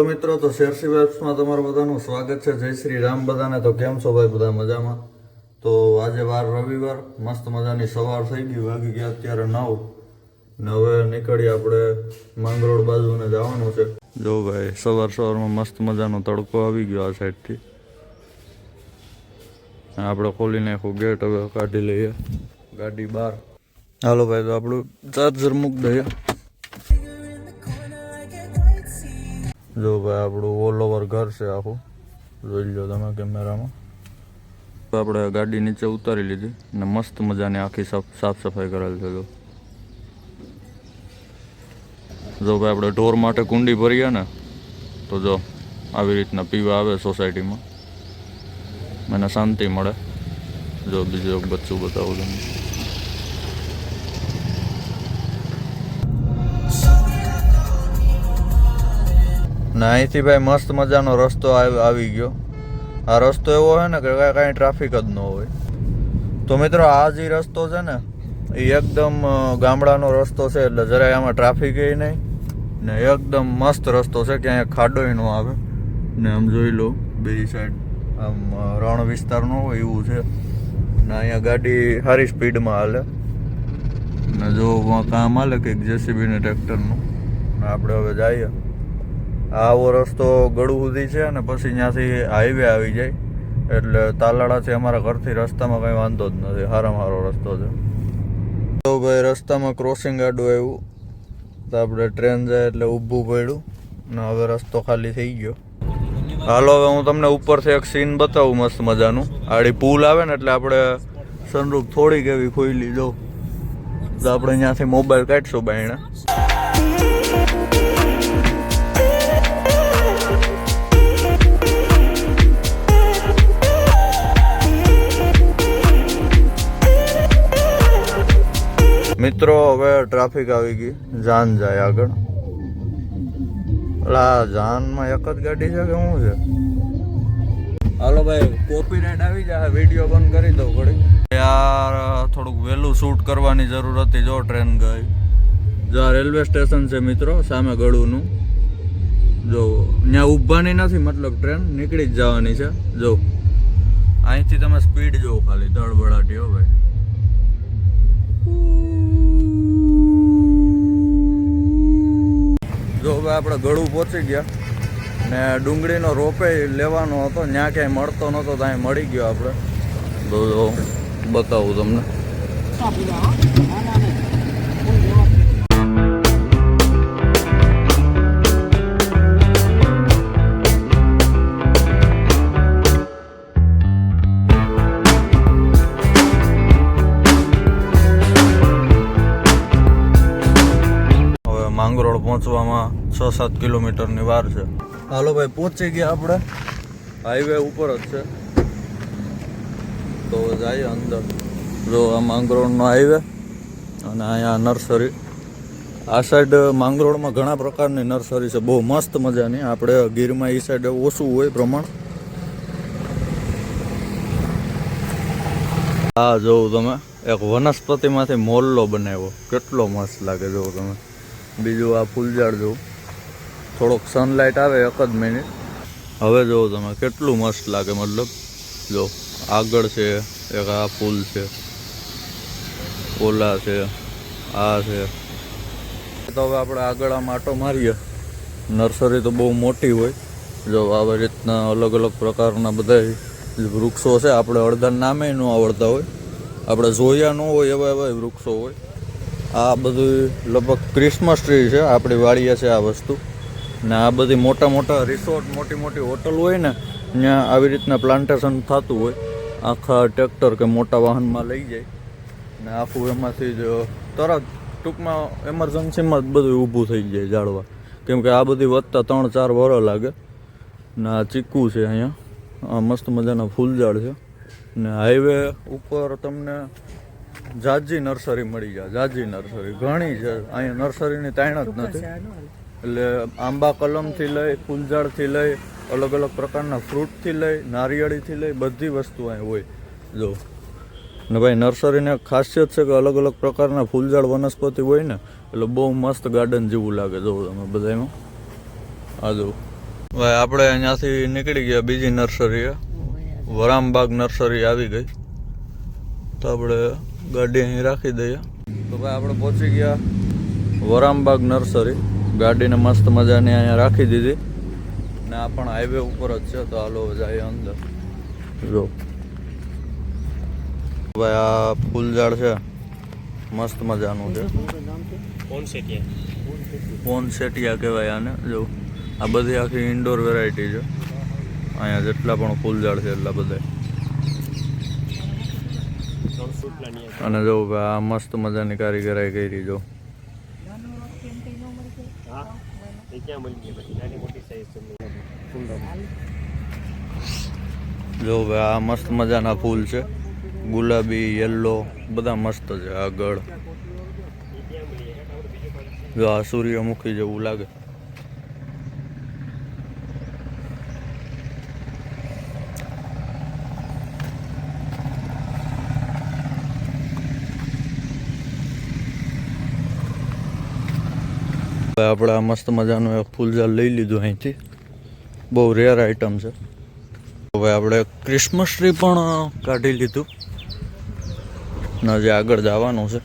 Hello મિત્રો, તો શેરસી વેબ્સમાં તમારું બધાનું સ્વાગત છે. જય શ્રી રામ બધાને. તો કેમ છો ભાઈ બધા મજામાં? તો આજે વાર રવિવાર, મસ્ત મજાની સવાર થઈ ગઈ, વાગી ગયા અત્યારે નવ. ને હવે નીકળી આપણે માંગરોળ બાજુને જવાનું છે. જો ભાઈ, સવાર સવારમાં મસ્ત મજાનો તડકો આવી ગયો આ સાઈડથી. આપણે ખોલી નાખ્યું ગેટ, હવે કાઢી લઈએ. ગાડી બહાર. હાલો ભાઈ, તો આપણું ચાર્જર મૂકી દઈએ. જો ભાઈ આપણું ઓલ ઓવર ઘર છે આખું. જોઈ લો તમે કેમેરામાં. આપણે ગાડી નીચે ઉતારી લીધી ને મસ્ત મજાની આખી સાફ સાફ સફાઈ કરેલ છે જો જો ભાઈ આપણે ઢોર માટે કુંડી ભરીએ ને, તો જો આવી રીતના પીવા આવે સોસાયટીમાં. મને શાંતિ મળે. જો બીજું એક બચ્ચું બતાવું તમને. ને અહીંથી ભાઈ મસ્ત મજાનો રસ્તો આવ- ગયો. આ રસ્તો એવો હોય ને કે કાંઈ ટ્રાફિક જ ન હોય. તો મિત્રો, આ જે રસ્તો છે ને, એ એકદમ ગામડાનો રસ્તો છે, એટલે જરાય આમાં ટ્રાફિક એ નહીં. ને એકદમ મસ્ત રસ્તો છે, ક્યાંય ખાડોય ન આવે. ને આમ જોઈ લો બીજી સાઈડ આમ રણ વિસ્તારનો હોય એવું છે. ને અહીંયા ગાડી સારી સ્પીડમાં હાલે. ને જો કામ હાલે કંઈક જેસીબી ને ટ્રેક્ટરનું. આપણે હવે જઈએ. આવો રસ્તો ગળું સુધી છે અને પછી ત્યાંથી હાઈવે આવી જાય. એટલે તાલાળાથી અમારા ઘરથી રસ્તામાં કંઈ વાંધો જ નથી. સારામાં સારો રસ્તો છે. તો ભાઈ રસ્તામાં ક્રોસિંગ આડું આવ્યું. તો આપણે ટ્રેન જાય એટલે ઊભું પડ્યું. ને હવે રસ્તો ખાલી થઈ ગયો. હાલો, હવે હું તમને ઉપરથી એક સીન બતાવું મસ્ત મજાનું. આડી પુલ આવે ને એટલે આપણે સનરૂફ થોડીક એવી ખોઈ લીધો. તો આપણે ત્યાંથી મોબાઈલ કાઢશું બાયણે. મિત્રો હવે ટ્રાફિક આવી ગઈ. જાન જાય આગળ. આ જાનમાં એક જ ગાડી છે કે શું છે? હાલો ભાઈ કોપીરાઇટ આવી જાય. વીડિયો બંધ કરી દઉં ઘડી યાર થોડુંક વહેલું શૂટ કરવાની જરૂર હતી. જો ટ્રેન ગઈ. જો રેલવે સ્ટેશન છે મિત્રો સામે ગળુનું. જો ત્યાં ઊભાની નથી મતલબ ટ્રેન નીકળી જ જવાની છે. જો. અહીંથી તમે સ્પીડ જોવો ખાલી ધડબડાટી હો ભાઈ. જો હવે આપણે ગળું પહોંચી ગયા ને ડુંગળીનો રોપે લેવાનો હતો ત્યાં ક્યાંય મળતો નહોતો ત્યાં મળી ગયો આપણે. તો બતાવું તમને. માંગરોળ પહોંચવામાં છ સાત કિલોમીટરની વાર છે. હાલો ભાઈ, પહોંચી ગયા આપણે. હાઈવે ઉપર જ છે. તો જઈએ અંદર. જો આ માંગરોળનો હાઈવે અને અહીંયા નર્સરી. આ સાઈડ માંગરોળમાં ઘણા પ્રકારની નર્સરી છે. બહુ મસ્ત મજાની. આપણે ગીરમાં એ સાઈડ ઓછું હોય પ્રમાણ. હા જોઉં તમે. એક વનસ્પતિમાંથી મોલ્લો બનાવ્યો. કેટલો મસ્ત લાગે જોઉં તમે. બીજું આ ફૂલઝાડ જોવું થોડોક સનલાઇટ આવે એક જ મિનિટ હવે જુઓ તમે, કેટલું મસ્ત લાગે મતલબ. જો, આગળ છે, એક આ ફૂલ છે, ઓલા છે, આ છે. તો હવે આપણે આગળ આ આટો મારીએ. નર્સરી તો બહુ મોટી હોય. જો, આવી રીતના અલગ અલગ પ્રકારના બધા વૃક્ષો છે. આપણે અડધા નામે ન આવડતા હોય. આપણે જોયા ન હોય એવા એવા વૃક્ષો હોય. આ બધું લગભગ ક્રિસમસ ટ્રી છે, આપણી વાડીએ છે આ વસ્તુ. ને આ બધી મોટા મોટા રિસોર્ટ મોટી મોટી હોટલ હોય ને, ત્યાં આવી રીતના પ્લાન્ટેશન થતું હોય. આખા ટ્રેક્ટર કે મોટા વાહનમાં લઈ જાય. ને આખું એમાંથી જ, તરત ટૂંકમાં એમરજન્સીમાં જ બધું ઊભું થઈ જાય ઝાડવા. કેમ કે આ બધી વધતા ત્રણ ચાર વરો લાગે. ને આ ચીકુ છે અહીંયા. મસ્ત મજાના ફૂલ ઝાડ છે. ને હાઈવે ઉપર તમને જાજી નર્સરી મળી જાય જાજી નર્સરી. ઘણી છે, અહીંયા નર્સરીની તાણ જ નથી. એટલે આંબા કલમથી લઈ, ફૂલઝાડથી લઈ અલગ અલગ પ્રકારના ફ્રૂટથી લઈ, નારિયેળીથી લઈ, બધી વસ્તુ અહીં હોય. જો. ને ભાઈ, નર્સરીને ખાસિયત છે કે અલગ અલગ પ્રકારના ફૂલઝાડ વનસ્પતિ હોય ને, એટલે બહુ મસ્ત ગાર્ડન જેવું લાગે. જો તમે બધામાં આ જો. ભાઈ, આપણે અહીંયાથી નીકળી ગયા બીજી નર્સરીએ. વરામબાગ નર્સરી આવી ગઈ. તો આપણે ગાડી અહીં રાખી દઈએ. તો ભાઈ આપણે પહોંચી ગયા વરામબાગ નર્સરી. ગાડીને મસ્ત મજાની અહીંયા રાખી દીધી. ને આ પણ હાઈવે ઉપર જ છે, તો હાલો જાય અંદર. જો. ભાઈ આ ફૂલઝાડ છે, મસ્ત મજાનું છે. પોન સેટિયા કહેવાય આને, જો. આ બધી આખી ઇન્ડોર વેરાયટી છે. અહીંયા જેટલા પણ ફૂલ ઝાડ છે એટલા બધા અને જો આ મસ્ત મજાની કારીગરાઈ કરી જો. જો ભાઈ આ મસ્ત મજાના ફૂલ છે. ગુલાબી, યલો, બધા મસ્ત છે આગળ. જો આ સૂર્યમુખી જેવું લાગે. હવે આપણે આ મસ્ત મજાનું એક ફૂલઝાડ લઈ લીધું અહીંથી. બહુ રેર આઈટમ છે. હવે આપણે ક્રિસમસ ટ્રી પણ કાઢી લીધું. ને જે આગળ જવાનું છે.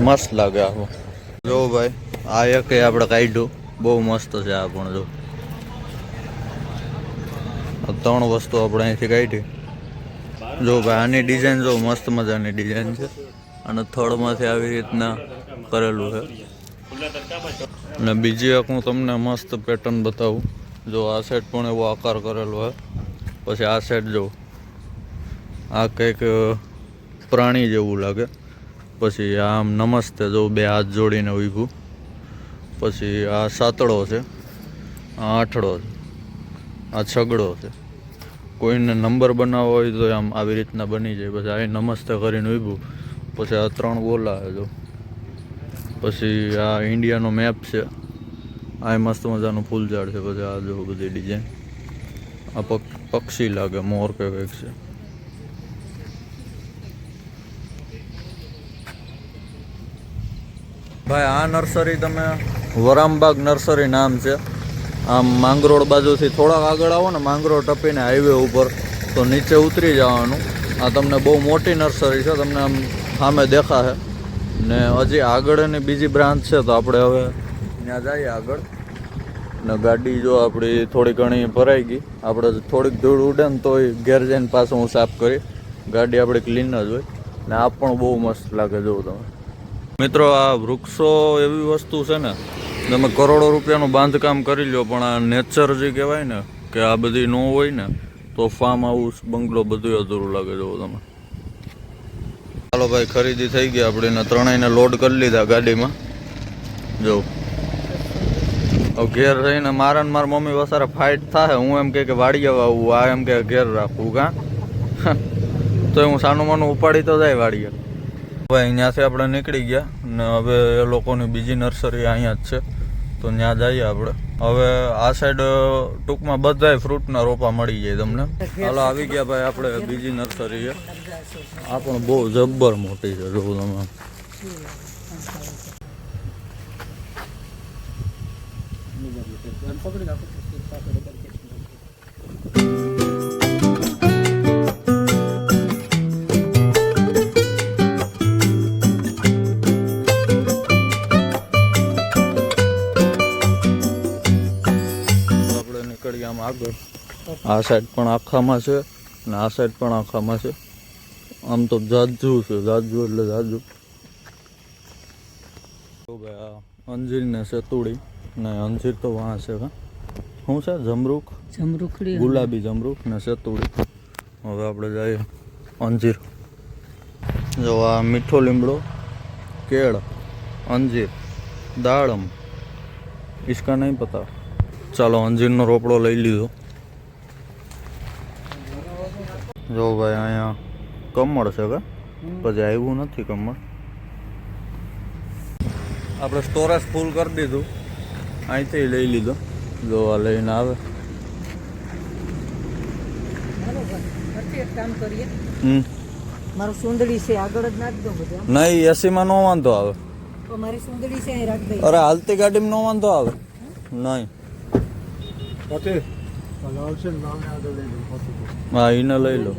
મસ્ત લાગે આવો. જો ભાઈ, આ એક આપણે કાઢ્યું. બહુ મસ્ત છે આ પણ, જો. ત્રણ વસ્તુ આપણે અહીંથી કાઢી. જો ભાઈ, આની ડિઝાઇન જો મસ્ત મજાની ડિઝાઇન છે. અને થર્ડમાંથી આવી રીતના કરેલું છે. અને બીજી એક હું તમને મસ્ત પેટર્ન બતાવું. જો આ સેટ પણ એવો આકાર કરેલો છે. પછી આ સેટ જો, આ કંઈક પ્રાણી જેવું લાગે. પછી આમ નમસ્તે જો બે હાથ જોડીને ઊભું પછી આ સાતડો છે, આ આઠડો છે, આ છગડો છે. કોઈને નંબર બનાવવો હોય તો આમ આવી રીતના બની જાય. પછી આ નમસ્તે કરીને ઊભું પછી આ ત્રણ ગોલા જો. પછી આ ઇન્ડિયાનો મેપ છે. આ મસ્ત મજાનું ફૂલઝાડ છે પછી આ જો બધી ડિઝાઇન આ પક- પક્ષી લાગે, મોર કે કંઈક છે. ભાઈ, આ નર્સરી તમે, વરામબાગ નર્સરી નામ છે. આમ માંગરોળ બાજુથી થોડાક આગળ આવો ને, માંગરોળ ટપીને હાઈવે ઉપર, તો નીચે ઉતરી જવાનું. આ તમને બહુ મોટી નર્સરી છે, તમને આમ સામે દેખાશે. ને હજી આગળ એની બીજી બ્રાન્ચ છે, તો આપણે હવે ત્યાં જઈએ આગળ. ને ગાડી જો આપણી થોડી ઘણી ભરાઈ ગઈ. આપણે થોડીક ધૂળ ઉડે ને તોય ઘેર જઈને પાછું હું સાફ કરી ગાડી આપણી ક્લીન જ હોય. ને આ પણ બહુ મસ્ત લાગે જોવો તમે. મિત્રો, આ વૃક્ષો એવી વસ્તુ છે ને તમે કરોડો રૂપિયાનું બાંધકામ કરી લ્યો, પણ આ નેચર જે કહેવાય ને, કે આ બધી ન હોય ને, તો ફાર્મ હાઉસ બંગલો બધું અધૂરું લાગે જોવો તમે. ચાલો ભાઈ, ખરીદી થઈ ગઈ. આપણે ત્રણેયને લોડ કરી લીધા ગાડીમાં. જો. ઘેર રહીને મારા ને મારા મમ્મી વસારે ફાઇટ થાય હું એમ કે વાડીએ આવું, આ એમ કે ઘેર રાખવું કાં? તો હું સાનું માનું ઉપાડી તો જાય વાડીએ. ભાઈ, અહીંયાથી આપણે નીકળી ગયા ને હવે એ લોકોની બીજી નર્સરી અહીંયા જ છે. તો ત્યાં જઈએ આપણે. હવે આ સાઈડ ટૂંકમાં બધાય ફ્રૂટના રોપા મળી જાય તમને. હાલો, આવી ગયા ભાઈ, આપણે બીજી નર્સરી આ પણ બહુ જબ્બર મોટી છે, જો તમે. આગળ. આ સાઈડ પણ આખામાં છે ને આ સાઈડ પણ આખામાં છે. આમ તો જાજુ છે જાજુ એટલે જાજુ. તો ભાઈ અંજીર ને સેતુડી ને અંજીર તો વાં છે શું છે? જમરૂખ? જમરૂખડી ગુલાબી જમરૂખ ને સેતુડી. હવે આપણે જઈએ અંજીર. જો આ મીઠો લીમડો કેળ અંજીર દાડમ ઈસકા નહીં પતા. ચાલો અંજીરનો રોપડો લઈ લીધો. જો ભાઈ અહીંયા કમળ છે કે? પછી આવ્યું નથી કમળ. આપણે સ્ટોરેજ ફૂલ કરી દીધું. અહીંથી લઈ લીધો. જોવા લઈને આવે. બરોબર. એસી માં કરીએ. હમ. મારું સુંદડી છે આગળ જ નાખ દો બધું નહીં એસીમાં ન વાંધો આવે. તો મારી સુંદડી છે અહીં રાખ દઈ. અરે હાલતી ગાડીમાં નો વાંધો આવે? નહીં. હા એને લઈ લો.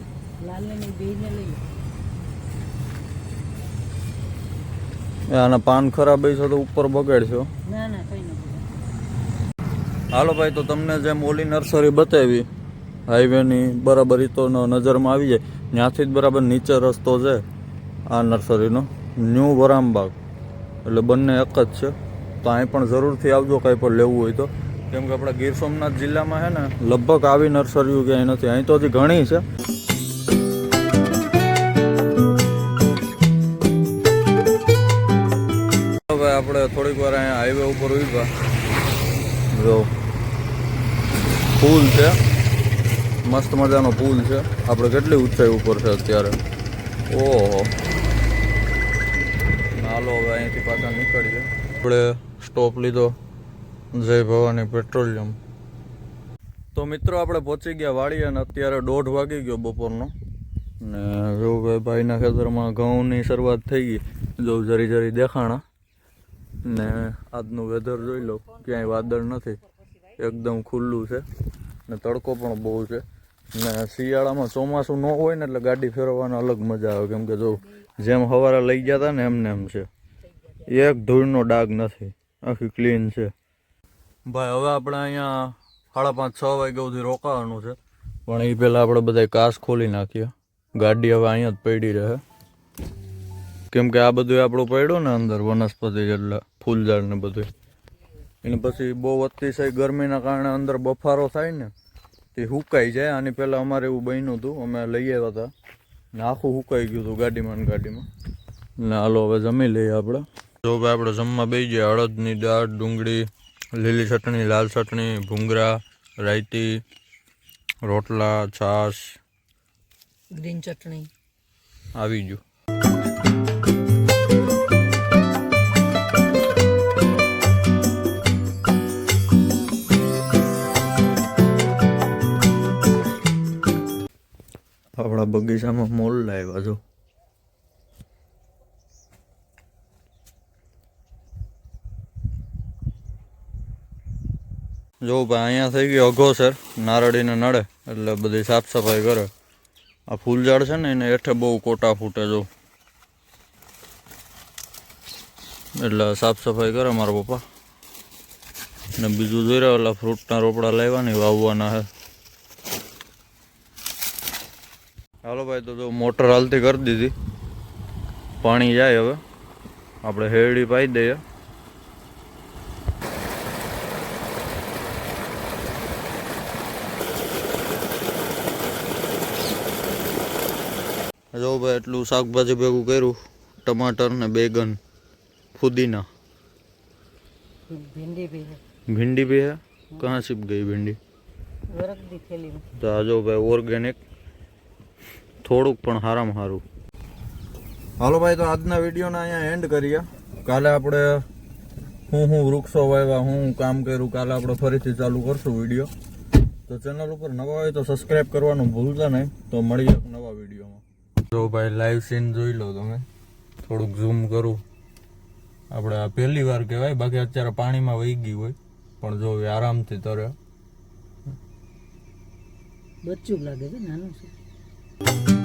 આના પાન ખરાબ હશે તો ઉપર બગાડશો. હાલો ભાઈ તો તમને જેમ ઓલી નર્સરી બતાવી હાઈવેની બરાબર એ તો નજરમાં આવી જાય. ત્યાંથી જ બરાબર નીચે રસ્તો છે આ નર્સરીનો ન્યૂ વરામબાગ. એટલે બંને એક જ છે. તો અહીં પણ જરૂરથી આવજો કાંઈ પણ લેવું હોય તો. કેમ કે આપણા ગીર સોમનાથ જિલ્લામાં છે ને લગભગ આવી નર્સરીઓ ક્યાંય નથી. અહીં તો હજી ઘણી છે. ઉપર પુલ છે. મસ્ત મજાનો પુલ છે. આપણે કેટલી ઊંચાઈ ઉપર છે અત્યારે? ઓહો. હાલો, હવે અહીંથી પાછા નીકળીએ. આપણે સ્ટોપ લીધો. જય ભવાની પેટ્રોલિયમ તો મિત્રો, આપણે પહોંચી ગયા વાળી અને અત્યારે દોઢ વાગી ગયો બપોરનો. ને જો ભાઈ, ભાઈના ખેતરમાં ઘઉંની શરૂઆત થઈ ગઈ. જો જરી જરી દેખાણા. ને આજનું વેધર જોઈ લો, ક્યાંય વાદળ નથી. એકદમ ખુલ્લું છે. ને તડકો પણ બહુ છે. ને શિયાળામાં ચોમાસું ન હોય ને એટલે ગાડી ફેરવવાનો અલગ મજા આવે. કેમ કે જો જેમ હવારે લઈ ગયા હતા ને એમને એમ છે. એક ધૂળનો ડાઘ નથી. આખી ક્લીન છે. ભાઈ, હવે આપણે અહીંયા સાડા પાંચ, છ વાગ્યા સુધી રોકાવાનું છે. પણ એ પહેલાં આપણે બધા કાસ ખોલી નાખીએ. ગાડી હવે અહીંયા જ પડી રહે. કેમ કે આ બધું આપણું પડ્યું ને અંદર વનસ્પતિ એટલે ફૂલઝાડ ને બધું એને પછી બહુ અતિશય ગરમીના કારણે અંદર બફારો થાય ને તે હુકાઈ જાય. આની પહેલાં અમારે એવું બન્યું હતું અમે લઈ આવ્યા હતા. ને આખું હુકાઈ ગયું હતું ગાડીમાં ને ગાડીમાં. ને હાલો હવે જમી લઈએ આપણે. જો ભાઈ આપણે જમવા બેસી જઈએ અડદની દાળ ડુંગળી લીલી ચટણી લાલ ચટણી ભૂંગરા રાયતી રોટલા છાશ. ગ્રીન ચટણી. આવી ગયું. બગીચામાં મોલ લાવ્યા છો. જો ભાઈ, અહીંયા થઈ ગયો અઘો સર નારળીને નડે, એટલે બધી સાફ સફાઈ કરે. આ ફૂલઝાડ છે ને, એને હેઠે બહુ કોટા ફૂટે જો. એટલે સાફ સફાઈ કરે મારા પપ્પા. ને બીજું જોઈ રહ્યા ઓલા ફ્રૂટના રોપડા લાવવાની વાવવાના હે આવે તો મોટર હાલતી કરી દીધી. પાણી જાય હવે. આપણે હેડી પાઈ દઈએ. જો ભાઈ એટલું શાકભાજી ભેગું કર્યું. ટમાટર ને બેગન ફુદીના. ભીંડી ભી હે કહા ભી છીપ ગઈ ભીંડી? તો આ જો ભાઈ ઓર્ગેનિક થોડુંક પણ સારામાં સારું હાલો ભાઈ તો આજના વિડીયોના અહીંયા એન્ડ કરીએ. કાલે આપણે હું હું વૃક્ષો વાવ્યા હું કામ કર્યું કાલે આપણે ફરીથી ચાલુ કરશું વીડિયો. તો ચેનલ ઉપર નવા હોય તો સબસ્ક્રાઈબ કરવાનું ભૂલતા નહીં. તો મળીએ નવા વિડીયોમાં. જો ભાઈ લાઈવ સીન જોઈ લો તમે. થોડુંક ઝૂમ કરું. આપણે આ પહેલી વાર કહેવાય બાકી અત્યારે પાણીમાં વહી ગઈ હોય પણ જો આરામથી તરે. બચ્ચું લાગે છે નાનું છે. you